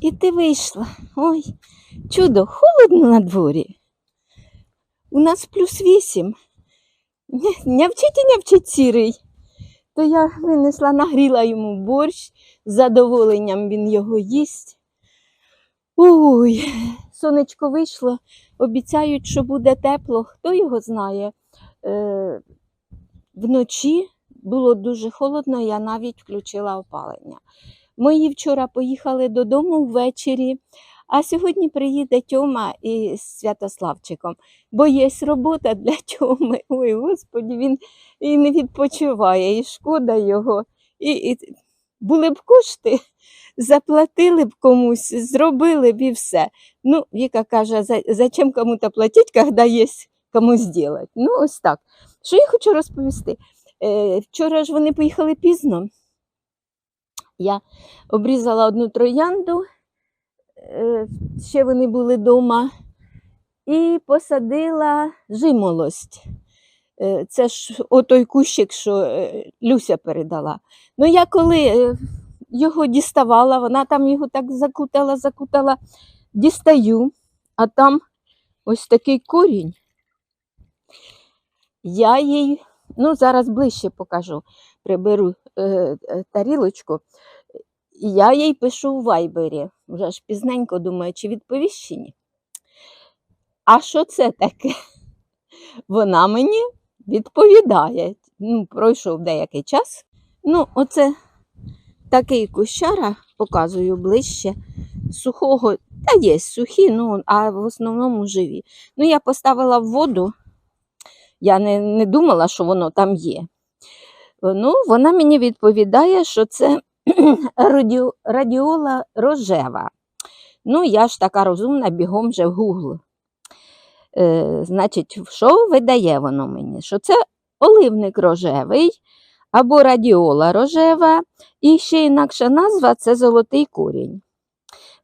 І ти вийшла. Ой, чудо, холодно на дворі. У нас плюс вісім. Ня- Нявчить і нявчить сірий. То я винесла, нагріла йому борщ, з задоволенням він його їсть. Ой, сонечко вийшло, обіцяють, що буде тепло, хто його знає. Е, вночі було дуже холодно, я навіть включила опалення. Мої вчора поїхали додому ввечері, а сьогодні приїде Тьома із Святославчиком, бо є робота для Тьоми. Ой, Господі, він і не відпочиває, і шкода його. І, і були б кошти, заплатили б комусь, зробили б і все. Ну, Віка каже, «За- зачем кому-то платити, коли є кому зробити. Ну, ось так. Що я хочу розповісти? Е, вчора ж вони поїхали пізно. Я обрізала одну троянду, е, ще вони були вдома, і посадила жимолость. Е, Це ж отой кущик, що е, Люся передала. Ну, я коли його діставала, вона там його так закутала, закутала, дістаю, а там ось такий корінь. Я їй, ну зараз ближче покажу, приберу е, е, тарілочку. І Я їй пишу у вайбері, вже ж пізненько думаю, чи відповіщені. А що це таке? Вона мені відповідає. Ну, пройшов деякий час. Ну, оце такий кущара, показую ближче, сухого, та є сухі, ну, а в основному живі. Ну, я поставила в воду, я не, не думала, що воно там є. Ну, вона мені відповідає, що це радіола рожева. Ну, я ж така розумна, бігом вже в Google. Е, значить, що видає воно мені? Що це оливник рожевий або радіола рожева, і ще інакша назва це золотий корінь.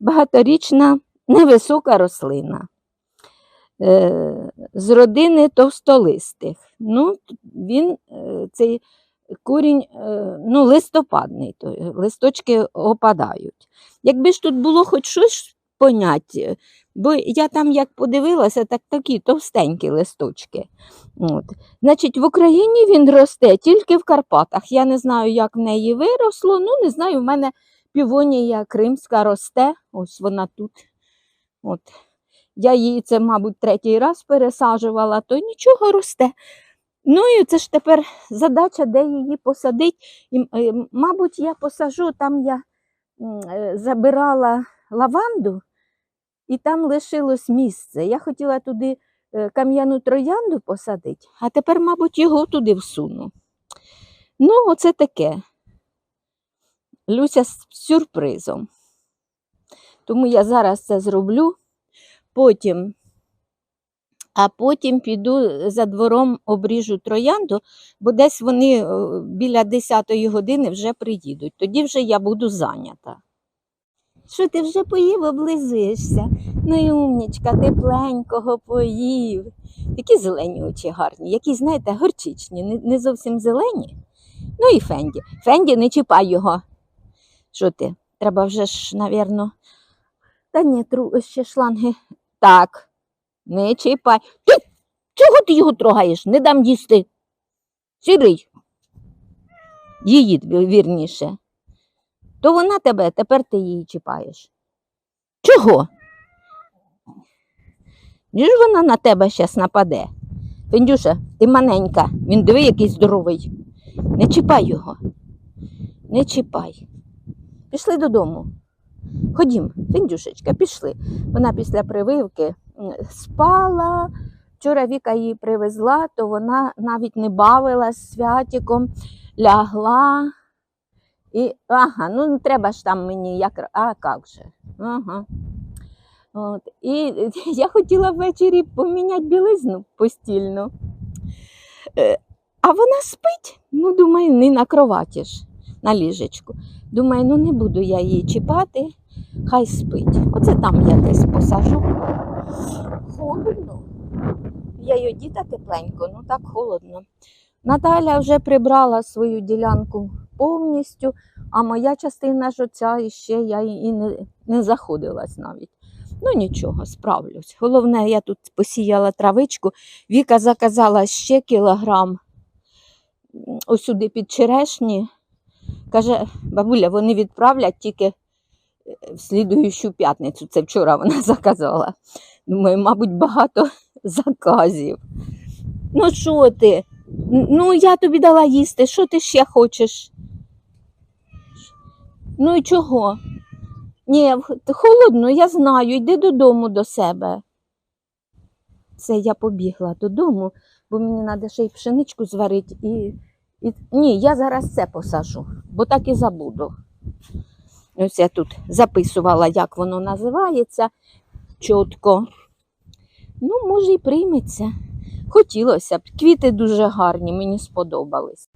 Багаторічна невисока рослина. Е, з родини товстолистих. Ну, він е, цей корінь е, ну, листопадний, то, е, листочки опадають. Якби ж тут було хоч щось поняття, бо я там як подивилася, так такі товстенькі листочки. От. Значить, в Україні він росте тільки в Карпатах. Я не знаю, як в неї виросло. Ну, не знаю, в мене півонія кримська росте, ось вона тут. От. Я її це, мабуть, третій раз пересаджувала, то нічого росте. Ну і це ж тепер задача, де її посадити. І, е, мабуть, я посажу, там я е, забирала лаванду, і там лишилось місце. Я хотіла туди е, кам'яну троянду посадити, а тепер, мабуть, його туди всуну. Ну, оце таке. Люся з сюрпризом. Тому я зараз це зроблю, потім, а потім піду за двором обріжу троянду, бо десь вони е, біля 10-ї години вже приїдуть. Тоді вже я буду зайнята. Що ти вже поїв, облизуєшся? Ну і умнічка, тепленького поїв. Такі зелені очі гарні, які, знаєте, горчичні, не, зовсім зелені. Ну і Фенді. Фенді, не чіпай його. Що ти? Треба вже ж, навірно. Та ні, ще шланги. Так, не чіпай. Ти чого ти його трогаєш? Не дам їсти. Сірий. Її вірніше. То вона тебе, тепер ти її чіпаєш. Чого? Ні ж вона на тебе щас нападе. Фендюша, ти маленька, він диви, який здоровий. Не чіпай його. Не чіпай. Пішли додому. Ходім, Фіндюшечка, пішли. Вона після прививки спала. Вчора Віка її привезла, то вона навіть не бавилась святіком, лягла. І, ага, ну не треба ж там мені як. А як же? Ага. От. І я хотіла ввечері поміняти білизну постільну. Е, А вона спить. Ну, думаю, не на кроваті ж, на ліжечку. Думаю, ну не буду я її чіпати, хай спить. Оце там я десь посажу. Холодно. Я її діта тепленько, ну так холодно. Наталя вже прибрала свою ділянку повністю, а моя частина ж оця іще я і не, не заходилась навіть. Ну нічого, справлюсь. Головне, я тут посіяла травичку. Віка заказала ще кілограм осюди під черешні. Каже, бабуля, вони відправлять тільки е, в слідуючу п'ятницю. Це вчора вона заказала. Думаю, мабуть, багато заказів. Ну, що ти? Ну, я тобі дала їсти, що ти ще хочеш? Ну і чого? Ні, холодно, я знаю, йди додому до себе. Це я побігла додому, бо мені треба ще й пшеничку зварити. І, і... Ні, я зараз це посажу, бо так і забуду. Ось я тут записувала, як воно називається чітко. Ну, може, і прийметься. Хотілося б. Квіти дуже гарні, мені сподобались.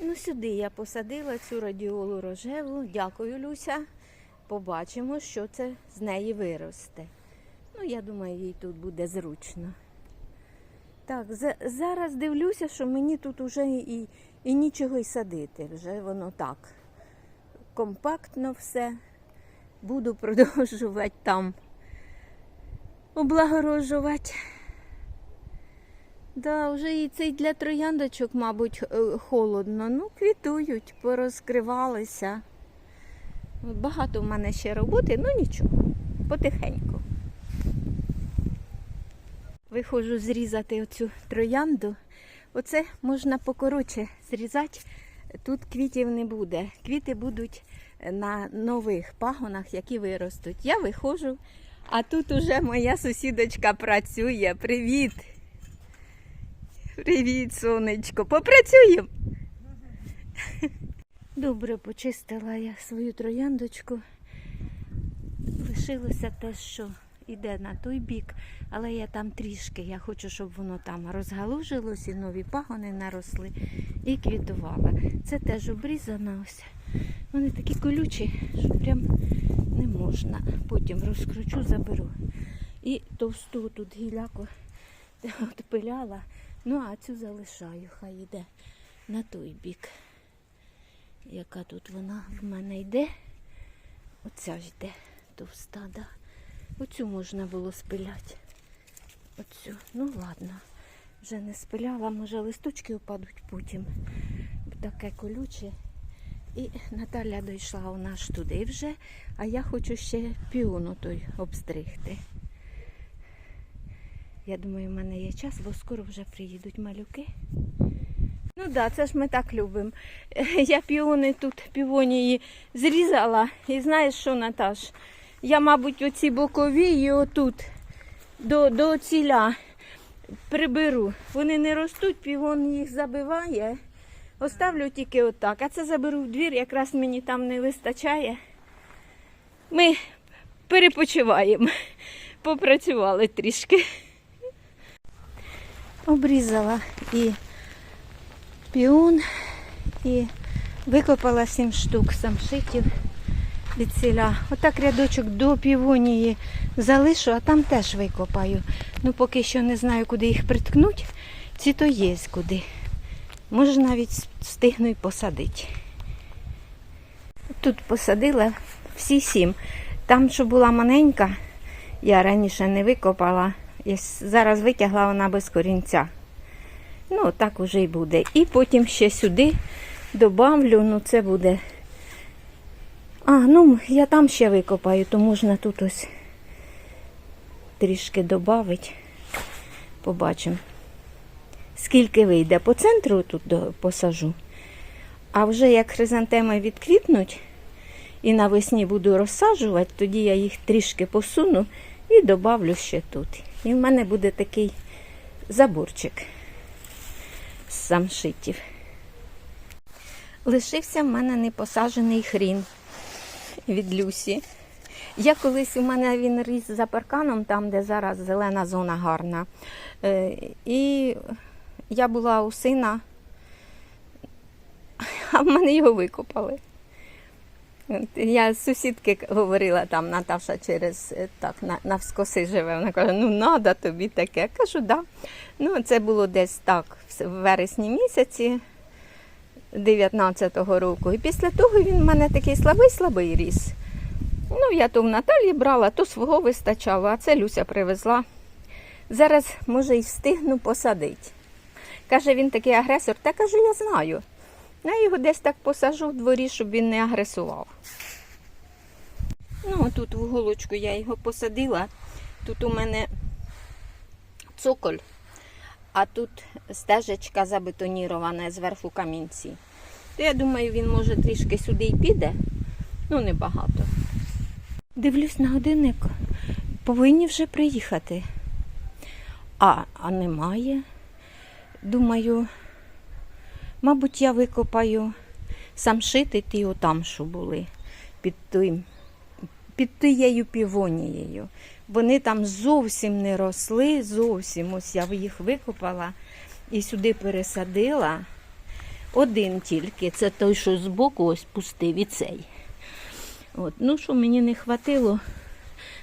Ну, сюди я посадила цю радіолу рожеву. Дякую, Люся. Побачимо, що це з неї виросте. Ну, я думаю, їй тут буде зручно. Так, за- зараз дивлюся, що мені тут уже і, і нічого й садити. Вже воно так. Компактно все. Буду продовжувати там облагороджувати. Да, вже і цей для трояндочок, мабуть, е, холодно. Ну, квітують, порозкривалися. Багато в мене ще роботи, ну нічого, потихеньку. Виходжу зрізати оцю троянду. Оце можна покоротше зрізати. Тут квітів не буде. Квіти будуть на нових пагонах, які виростуть. Я виходжу, а тут уже моя сусідочка працює. Привіт! Привіт, сонечко. Попрацюємо. Добре почистила я свою трояндочку. Лишилося те, що йде на той бік, але я там трішки. Я хочу, щоб воно там розгалужилось і нові пагони наросли і квітувала. Це теж обрізано ось. Вони такі колючі, що прям не можна. Потім розкручу, заберу. І товсту тут гіляку отпиляла. Ну, а цю залишаю, хай йде на той бік. Яка тут вона в мене йде? Оця ж йде товста, да. Оцю можна було спиляти. Оцю. Ну ладно. Вже не спиляла, може листочки опадуть потім. Таке колюче. І Наталя дійшла у нас туди вже, а я хочу ще піону той обстригти. Я думаю, в мене є час, бо скоро вже приїдуть малюки. Ну так, да, це ж ми так любимо. Я піони тут, півонії зрізала. І знаєш що, Наташ? Я, мабуть, оці бокові і отут до, до ціля приберу. Вони не ростуть, півон їх забиває. Оставлю тільки отак. А це заберу в двір, якраз мені там не вистачає. Ми перепочиваємо. Попрацювали трішки. Обрізала і піон, і викопала сім штук самшитів від ціля. Отак рядочок до півонії залишу, а там теж викопаю. Ну, поки що не знаю, куди їх приткнуть. Ці то є куди. Може навіть встигну й посадити. Тут посадила всі сім. Там, що була маленька, я раніше не викопала. Я зараз витягла вона без корінця. Ну, так уже й буде. І потім ще сюди добавлю, ну це буде. А, ну, я там ще викопаю, то можна тут ось трішки додати. Побачимо. Скільки вийде по центру тут посажу. А вже як хризантеми відквітнуть і навесні буду розсаджувати, тоді я їх трішки посуну і добавлю ще тут. І в мене буде такий заборчик з самшитів. Лишився в мене непосаджений хрін від Люсі. Я колись у мене він ріс за парканом, там, де зараз зелена зона гарна. Е, І я була у сина, а в мене його викопали. Я з сусідки говорила, там Наташа через е, так навскоси живе. Вона каже, ну надо тобі таке. Я кажу, да. Ну, це було десь так, в вересні місяці. 19-го року. І після того він в мене такий слабий-слабий ріс. Ну, я то в Наталі брала, то свого вистачало, а це Люся привезла. Зараз, може, і встигну посадити. Каже, він такий агресор. Та кажу, я знаю. Я його десь так посажу в дворі, щоб він не агресував. Ну, тут в голочку я його посадила. Тут у мене цоколь, а тут стежечка забетонірована зверху камінці. То я думаю, він може трішки сюди й піде, ну небагато. Дивлюсь на годинник, повинні вже приїхати. А, а немає. Думаю, мабуть, я викопаю самшити ті отам, що були під тим, під тією півонією. Вони там зовсім не росли, зовсім. Ось я їх викопала і сюди пересадила. Один тільки, це той, що збоку ось пустив і цей. От. Ну, що мені не хватило,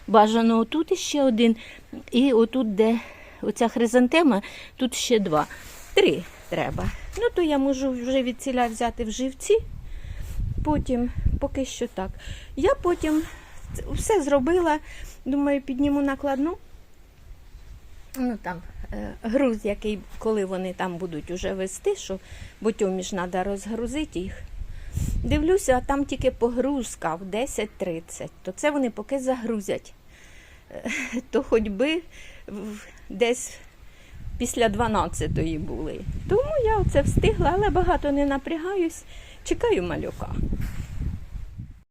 бажано отут іще один, і отут, де оця хризантема, тут ще два. Три треба. Ну, то я можу вже від ціля взяти в живці. Потім, поки що так. Я потім все зробила. Думаю, підніму накладну. Ну там е, груз, який, коли вони там будуть уже вести, що бо ж треба розгрузити їх. Дивлюся, а там тільки погрузка в 10.30. То це вони поки загрузять. Е, То хоч би десь після 12-ї були. Тому я це встигла, але багато не напрягаюсь. Чекаю малюка.